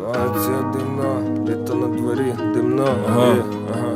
Ситуація дивна, літо на дворі, димно, Ага. ага?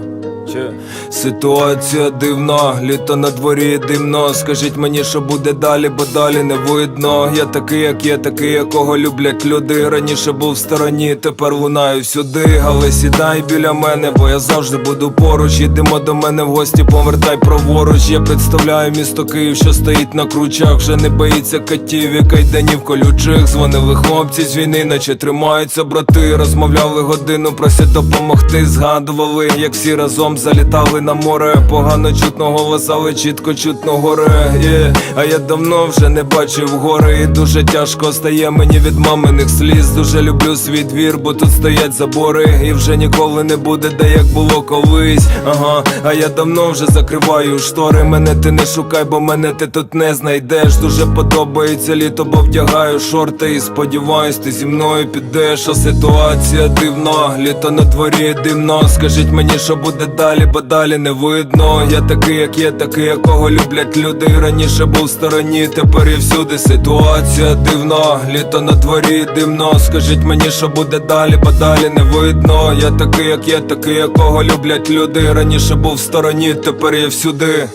Ситуація дивна, літо на дворі димно. Скажіть мені, що буде далі, бо далі не видно. Я такий, як є, такий, якого люблять люди. Раніше був в стороні, тепер лунаю сюди. Але сідай біля мене, бо я завжди буду поруч. Йдемо до мене в гості, повертай праворуч. Я представляю місто Київ, що стоїть на кручах. Вже не боїться катів і кайданів колючих. Дзвонили хлопці з війни, наче тримаються брати. Розмовляли годину, просять допомогти. Згадували, як всі разом залітали на море. Погано чутно голос, але чітко чутно горе. Є. А я давно вже не бачив гори. І дуже тяжко стає мені від маминих сліз. Дуже люблю свій двір, бо тут стоять забори. І вже ніколи не буде, де як було колись. Ага, а я давно вже закриваю штори. Мене ти не шукай, бо мене ти тут не знайдеш. Дуже подобається літо, бо вдягаю шорти. І сподіваюсь, ти зі мною підеш. А ситуація дивна, літо на дворі дивно. Скажіть мені, що буде далі, бо далі не видно. Я такий, як є, такий, якого люблять люди. Раніше був в стороні, тепер і всюди ситуація дивна, літо на дворі дивно. Скажіть мені, що буде далі, бо далі не видно. Я такий, як є, такий, якого люблять люди. Раніше був в стороні, тепер я всюди.